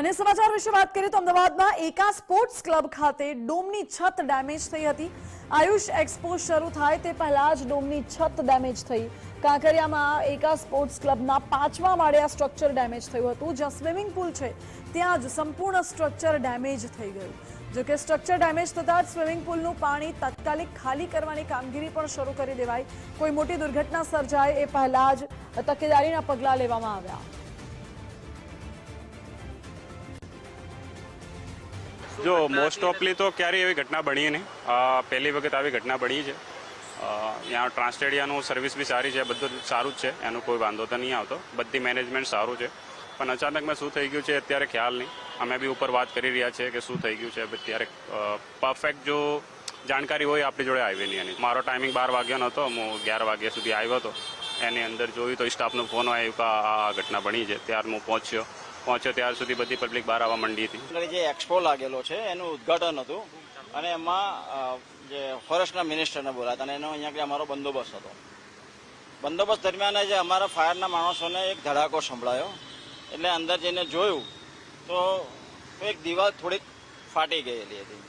અને સમાચાર વિશે વાત કરીએ તો અમદાવાદમાં એકા સ્પોર્ટ્સ ક્લબ ખાતે ડોમની છત ડેમેજ થઈ હતી. આયુષ એક્સપો શરૂ થાય તે પહેલા જ ડોમની છત ડેમેજ થઈ. કાંકરિયામાં એકા સ્પોર્ટ્સ ક્લબના પાંચમા માળે આ સ્ટ્રક્ચર ડેમેજ થયું હતું. જ્યાં સ્વિમિંગ પુલ છે, ત્યાં જ સંપૂર્ણ સ્ટ્રક્ચર ડેમેજ થઈ ગયું. જોકે સ્ટ્રક્ચર ડેમેજ થતાં જ સ્વિમિંગ પુલનું પાણી તાત્કાલિક ખાલી કરવાની કામગીરી પણ શરૂ કરી દેવાઈ. કોઈ મોટી દુર્ઘટના સર્જાય એ પહેલા જ તકેદારીના પગલાં લેવામાં આવ્યા. જો મોસ્ટ ઓફલી તો ક્યારેય એવી ઘટના બની નહીં. પહેલી વખત આવી ઘટના બની છે. ત્યાં ટ્રાન્સટેડિયાનું સર્વિસ બી સારી છે, બધું સારું જ છે, એનું કોઈ વાંધો તો નહીં આવતો. બધી મેનેજમેન્ટ સારું છે. પણ અચાનકમાં શું થઈ ગયું છે અત્યારે ખ્યાલ નહીં. અમે બી ઉપર વાત કરી રહ્યા છે કે શું થઈ ગયું છે. અત્યારે પરફેક્ટ જો જાણકારી હોય આપણી જોડે આવી નહીં એની. મારો ટાઈમિંગ બાર વાગ્યાનો હતો હું અગિયાર વાગ્યા સુધી આવ્યો હતો. એની અંદર જોયું તો સ્ટાફનો ફોન આવ્યો આ ઘટના બની છે. ત્યાર હું પહોંચ્યો. પહોંચ્યો ત્યાર સુધી બધી પબ્લિક બહાર આવવા માંડી હતી. જે એક્સપો લાગેલો છે, એનું ઉદ્ઘાટન હતું અને એમાં જે ફોરેસ્ટના મિનિસ્ટરને બોલાતા અને એનો અહીંયા અમારો બંદોબસ્ત હતો. બંદોબસ્ત દરમિયાન જે અમારા ફાયરના માણસોને એક ધડાકો સંભળાયો. એટલે અંદર જઈને જોયું તો એક દિવાલ થોડીક ફાટી ગયેલી હતી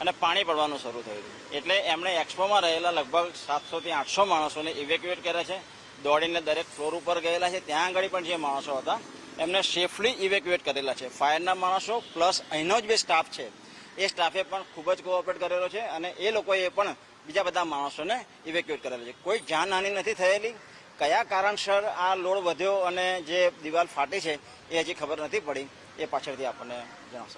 અને પાણી પડવાનું શરૂ થયું એટલે એમણે એક્સપોમાં રહેલા લગભગ સાતસોથી આઠસો માણસોને ઇવેક્યુએટ કર્યા છે. દોડીને દરેક ફ્લોર ઉપર ગયેલા છે. ત્યાં આગળ પણ જે માણસો હતા એમને સેફલી ઇવેક્યુએટ કરેલા છે. ફાયરના માણસો પ્લસ અહીંનો જ બે સ્ટાફ છે. એ સ્ટાફે પણ ખૂબ જ કોઓપરેટ કરેલો છે અને એ લોકોએ પણ બીજા બધા માણસોને ઇવેક્યુએટ કરેલા છે. કોઈ જાનહાનિ નથી થયેલી. કયા કારણસર આ લોડ વધ્યો અને જે દિવાલ ફાટી છે એ હજી ખબર નથી પડી. એ પાછળથી આપણને જણાવશે.